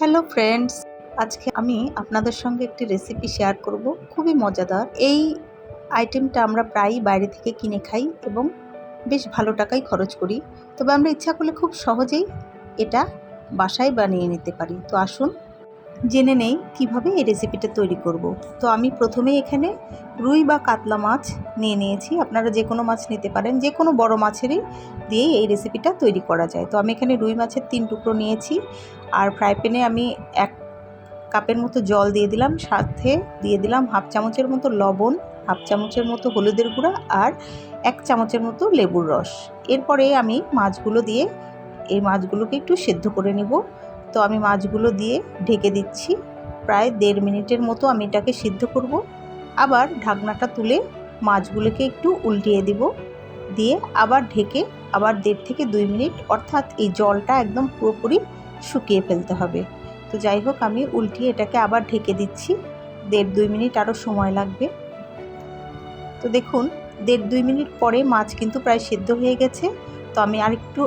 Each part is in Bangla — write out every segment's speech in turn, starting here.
হ্যালো ফ্রেন্ডস আজকে আমি আপনাদের সঙ্গে একটি রেসিপি শেয়ার করব। খুবই মজাদার। এই আইটেমটা আমরা প্রায়ই বাইরে থেকে কিনে খাই এবং বেশ ভালো টাকাই খরচ করি। তবে আমরা ইচ্ছা করলে খুব সহজেই এটা বাসায় বানিয়ে নিতে পারি। তো আসুন জেনে নেই কীভাবে এই রেসিপিটা তৈরি করব। তো আমি প্রথমেই এখানে রুই বা কাতলা মাছ নিয়ে নিয়েছি। আপনারা যে কোনো মাছ নিতে পারেন, যে কোনো বড় মাছেরই দিয়েই এই রেসিপিটা তৈরি করা যায়। তো আমি এখানে রুই মাছের তিন টুকরো নিয়েছি আর ফ্রাই প্যানে আমি এক কাপের মতো জল দিয়ে দিলাম, সাথে দিয়ে দিলাম হাফ চামচের মতো লবণ, হাফ চামচের মতো হলুদের গুঁড়া আর এক চামচের মতো লেবুর রস। এরপরে আমি মাছগুলো দিয়ে এই মাছগুলোকে একটু সেদ্ধ করে নিব। তো আমি মাছগুলো দিয়ে ঢেকে দিচ্ছি। প্রায় দেড় মিনিটের মতো আমি এটাকে সিদ্ধ করব। আবার ঢাকনাটা তুলে মাছগুলোকে একটু উল্টিয়ে দিব। দিয়ে আবার ঢেকে আবার দেড় থেকে দুই মিনিট অর্থাৎ এই জলটা একদম পুরোপুরি শুকিয়ে ফেলতে হবে। তো যাই হোক, আমি উল্টিয়ে এটাকে আবার ঢেকে দিচ্ছি। দেড় দুই মিনিট আরও সময় লাগবে। তো দেখুন, দেড় দুই মিনিট পরে মাছ কিন্তু প্রায় সেদ্ধ হয়ে গেছে। তো আমি আরেকটু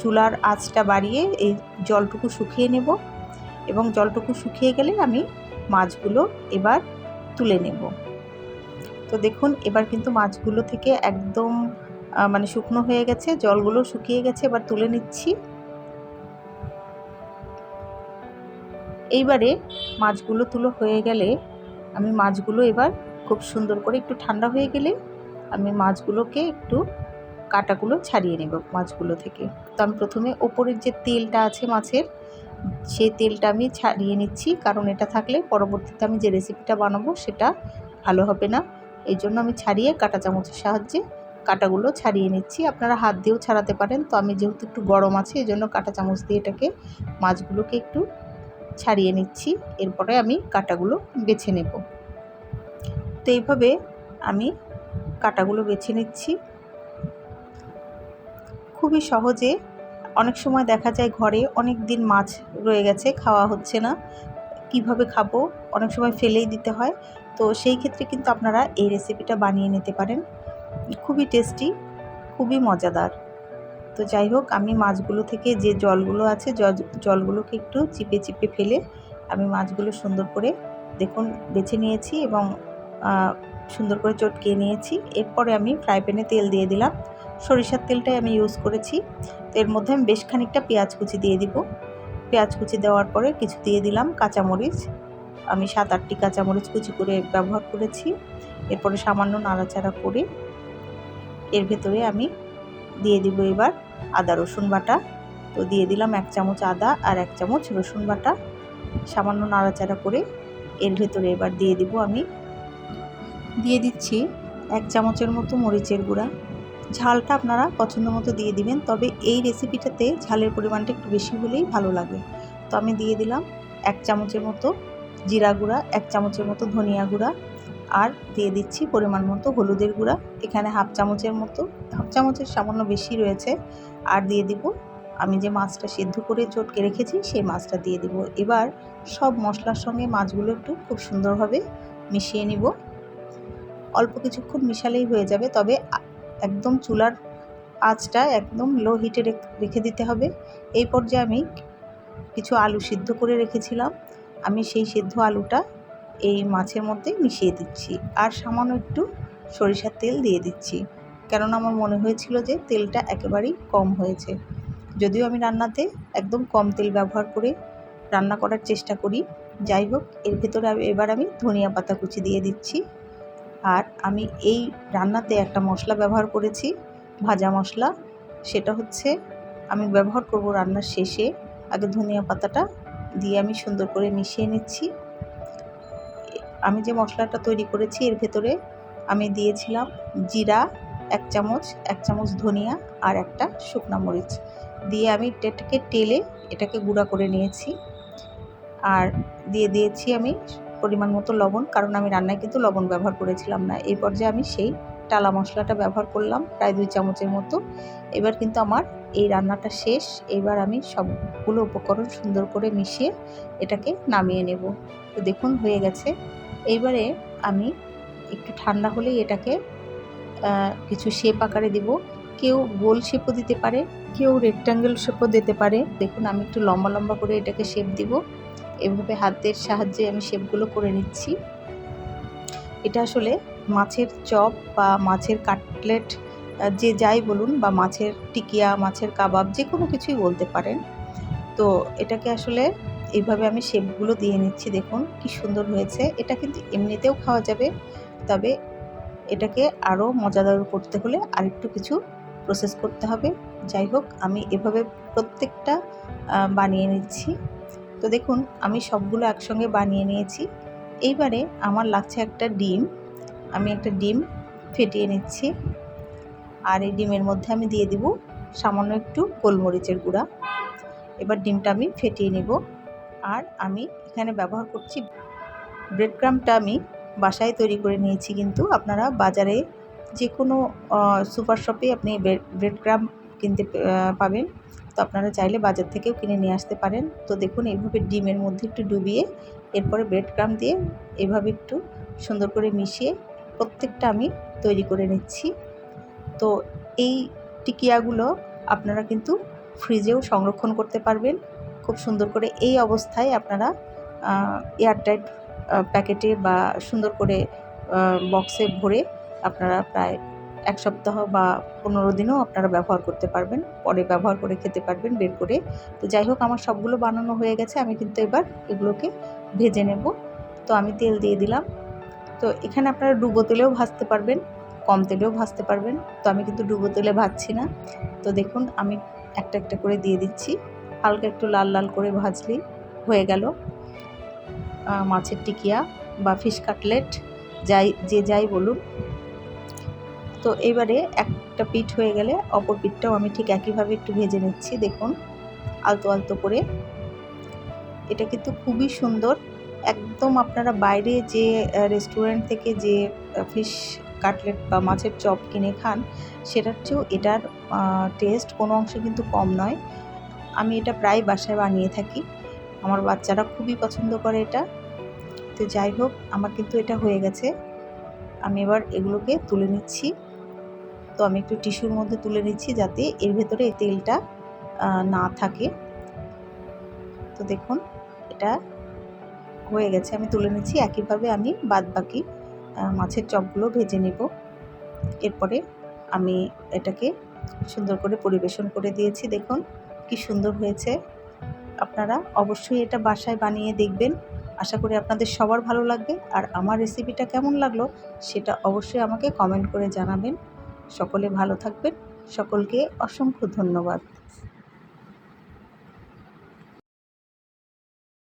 চুলার আঁচটা বাড়িয়ে এই জলটুকু শুকিয়ে নেব এবং জলটুকু শুকিয়ে গেলে আমি মাছগুলো এবার তুলে নেব। তো দেখুন, এবার কিন্তু মাছগুলো থেকে একদম মানে শুকনো হয়ে গেছে, জলগুলো শুকিয়ে গেছে, এবার তুলে নিচ্ছি। এইবারে মাছগুলো তুলো হয়ে গেলে আমি মাছগুলো এবার খুব সুন্দর করে একটু ঠান্ডা হয়ে গেলে আমি মাছগুলোকে একটু কাটাগুলো ছাড়িয়ে নেব মাছগুলো থেকে। তো আমি প্রথমে ওপরের যে তেলটা আছে মাছের, সেই তেলটা আমি ছাড়িয়ে নিচ্ছি। কারণ এটা থাকলে পরবর্তীতে আমি যে রেসিপিটা বানাবো সেটা ভালো হবে না। এই জন্য আমি ছাড়িয়ে কাটা চামচের সাহায্যে কাটাগুলো ছাড়িয়ে নিচ্ছি। আপনারা হাত দিয়েও ছাড়াতে পারেন। তো আমি যেহেতু একটু গরম আছে, এই জন্য কাটা চামচ দিয়ে এটাকে মাছগুলোকে একটু ছাড়িয়ে নিচ্ছি। এরপরে আমি কাটাগুলো বেছে নেব। তো এইভাবে আমি কাটাগুলো বেছে নিচ্ছি। খুবই সহজে অনেক সময় দেখা যায় ঘরে অনেক দিন মাছ রয়ে গেছে, খাওয়া হচ্ছে না। কীভাবে খাব? অনেক সময় ফেলেই দিতে হয়। তো সেই ক্ষেত্রে কিন্তু আপনারা এই রেসিপিটা বানিয়ে নিতে পারেন। খুবই টেস্টি খুবই মজাদার। তো যাই হোক, আমি মাছগুলো থেকে যে জলগুলো আছে জলগুলোকে একটু চিপে চিপে ফেলে আমি মাছগুলো সুন্দর করে দেখুন, বেছে নিয়েছি এবং সুন্দর করে চটকিয়ে নিয়েছি। এরপরে আমি ফ্রাই প্যানে তেল দিয়ে দিলাম। সরিষার তেলটাই আমি ইউজ করেছি। তো এর মধ্যে আমি বেশ খানিকটা পেঁয়াজ কুচি দিয়ে দিব। পেঁয়াজ কুচি দেওয়ার পরে কিছু দিয়ে দিলাম কাঁচামরিচ। আমি সাত, আটটি কাঁচামরিচ কুচি করে ব্যবহার করেছি। এরপরে সামান্য নাড়াচাড়া করে এর ভেতরে আমি দিয়ে দিব এবার আদা, রসুন বাটা। তো দিয়ে দিলাম এক চামচ আদা আর এক চামচ রসুন বাটা। সামান্য নাড়াচাড়া করে এর ভেতরে এবার দিয়ে দিব আমি। দিয়ে দিচ্ছি এক চামচের মতো মরিচের গুঁড়া। ঝালটা আপনারা পছন্দ মতো দিয়ে দিবেন, তবে এই রেসিপিটাতে ঝালের পরিমাণটা একটু বেশি হলেই ভালো লাগে। তো আমি দিয়ে দিলাম এক চামচের মতো জিরা গুঁড়া, এক চামচের মতো ধনিয়া গুঁড়া, আর দিয়ে দিচ্ছি পরিমাণ মতো হলুদের গুঁড়া। এখানে হাফ চামচের মতো, হাফ চামচের সামান্য বেশি রয়েছে। আর দিয়ে দিব, আমি যে মাছটা সেদ্ধ করে চটকে রেখেছি, সেই মাছটা দিয়ে দিব। এবার সব মশলার সঙ্গে মাছগুলো একটু খুব সুন্দরভাবে মিশিয়ে নিব। অল্প কিছুক্ষণ মিশালেই হয়ে যাবে, তবে একদম চুলার আঁচটা একদম লো হিটে রেখে দিতে হবে। এই পর্যায়ে আমি কিছু আলু সিদ্ধ করে রেখেছিলাম। আমি সেই সিদ্ধ আলুটা এই মাছের মধ্যে মিশিয়ে দিচ্ছি আর সামান্য একটু সরিষার তেল দিয়ে দিচ্ছি। কেননা আমার মনে হয়েছিল যে তেলটা একেবারেই কম হয়েছে। যদিও আমি রান্নাতে একদম কম তেল ব্যবহার করে রান্না করার চেষ্টা করি। যাই হোক, এর ভেতরে এবার আমি ধনিয়া পাতা কুচি দিয়ে দিচ্ছি। আর আমি এই রান্নাতে একটা মশলা ব্যবহার করেছি, ভাজা মশলা। সেটা হচ্ছে আমি ব্যবহার করব রান্নার শেষে। আগে ধনিয়া পাতাটা দিয়ে আমি সুন্দর করে মিশিয়ে নিচ্ছি। আমি যে মশলাটা তৈরি করেছি এর ভেতরে আমি দিয়েছিলাম জিরা, এক চামচ এক চামচ ধনিয়া আর একটা শুকনো মরিচ। দিয়ে আমি এটাকে টেলে এটাকে গুঁড়া করে নিয়েছি। আর দিয়ে দিয়েছি আমি পরিমাণ মতো লবণ, কারণ আমি রান্নায় কিন্তু লবণ ব্যবহার করেছিলাম না। এই পর্যায়ে আমি সেই টালা মশলাটা ব্যবহার করলাম, প্রায় দুই চামচের মতো। এবার কিন্তু আমার এই রান্নাটা শেষ। এবার আমি সবগুলো উপকরণ সুন্দর করে মিশিয়ে এটাকে নামিয়ে নেব। তো দেখুন, হয়ে গেছে। এইবারে আমি একটু ঠান্ডা হলেই এটাকে কিছু শেপ আকারে দিব। কেউ গোল শেপও দিতে পারে, কেউ রেক্ট্যাঙ্গেল শেপও দিতে পারে। দেখুন, আমি একটু লম্বা লম্বা করে এটাকে শেপ দিব। এভাবে হাতের সাহায্যে আমি শেপগুলো করে নিচ্ছি। এটা আসলে মাছের চপ বা মাছের কাটলেট যে যাই বলুন বা মাছের টিকিয়া, মাছের কাবাব, যে কোনো কিছুই বলতে পারেন। তো এটাকে আসলে এইভাবে আমি শেপগুলো দিয়ে নিচ্ছি, দেখুন কি সুন্দর হয়েছে। এটা কিন্তু এমনিতেও খাওয়া যাবে, তবে এটাকে আরও মজাদার করতে হলে আরেকটু কিছু প্রসেস করতে হবে। যাই হোক, আমি এভাবে প্রত্যেকটা বানিয়ে নিচ্ছি। তো দেখুন, আমি সবগুলো একসঙ্গে বানিয়ে নিয়েছি। এইবারে আমার লাগছে একটা ডিম। আমি একটা ডিম ফেটিয়ে নিচ্ছি। আর এই ডিমের মধ্যে আমি দিয়ে দিব সামান্য একটু গোলমরিচের গুঁড়া। এবার ডিমটা আমি ফেটিয়ে নেব। আর আমি এখানে ব্যবহার করছি ব্রেড ক্রামটা আমি বাসায় তৈরি করে নিয়েছি কিন্তু আপনারা বাজারে যে কোনো সুপার শপে আপনি ব্রেড ক্রাম কিনতে পাবেন। তো আপনারা চাইলে বাজার থেকেও কিনে নিয়ে আসতে পারেন। তো দেখুন, এইভাবে ডিমের মধ্যে একটু ডুবিয়ে, এরপরে ব্রেড ক্রাম দিয়ে এভাবে একটু সুন্দর করে মিশিয়ে প্রত্যেকটা আমি তৈরি করে নিচ্ছি। তো এই টিকিয়াগুলো আপনারা কিন্তু ফ্রিজেও সংরক্ষণ করতে পারবেন। খুব সুন্দর করে এই অবস্থায় আপনারা এয়ারটাইট প্যাকেটে বা সুন্দর করে বক্সে ভরে আপনারা প্রায় এক সপ্তাহ বা পনেরো দিনও আপনারা ব্যবহার করতে পারবেন, পরে ব্যবহার করে খেতে পারবেন, বের করে। তো যাই হোক, আমার সবগুলো বানানো হয়ে গেছে, আমি কিন্তু এবার এগুলোকে ভেজে নেব। তো আমি তেল দিয়ে দিলাম। তো এখানে আপনারা ডুবো তেলেও ভাজতে পারবেন, কম তেলেও ভাজতে পারবেন। তো আমি কিন্তু ডুবো তেলে ভাজছি না। তো দেখুন, আমি একটা একটা করে দিয়ে দিচ্ছি। হালকা একটু লাল লাল করে ভাজলি হয়ে গেল। মাছের টিকিয়া বা ফিশ কাটলেট, যাই, যে যাই বলুন। তো এবারে একটা পিঠ হয়ে গেলে অপর পিঠটাও আমি ঠিক একইভাবে একটু ভেজে নিচ্ছি, দেখুন। আলতো আলতো করে। এটা কিন্তু খুবই সুন্দর। একদম আপনারা বাইরে যে রেস্টুরেন্ট থেকে যে ফিশ কাটলেট বা মাছের চপ কিনে খান, সেটার চেয়েও এটার টেস্ট কোনো অংশে কিন্তু কম নয়। আমি এটা প্রায় বাসায় বানিয়ে থাকি। আমার বাচ্চারা খুবই পছন্দ করে এটা। তো যাই হোক, আমার কিন্তু এটা হয়ে গেছে। আমি এবার এগুলোকে তুলে নিচ্ছি। তো আমি একটু টিস্যুর মধ্যে তুলে নিচ্ছি যাতে এর ভেতরে এই তেলটা না থাকে। তো দেখুন, এটা হয়ে গেছে। আমি তুলে নিচ্ছি। একইভাবে আমি বাদ বাকি মাছের চপগুলো ভেজে নেব। এরপরে আমি এটাকে সুন্দর করে পরিবেশন করে দিয়েছি। দেখুন, কি সুন্দর হয়েছে। আপনারা অবশ্যই এটা বাসায় বানিয়ে দেখবেন। আশা করি আপনাদের সবার ভালো লাগবে। আর আমার রেসিপিটা কেমন লাগল, সেটা অবশ্যই আমাকে কমেন্ট করে জানাবেন। সকলে ভালো থাকবেন। সকলকে অসংখ্য ধন্যবাদ।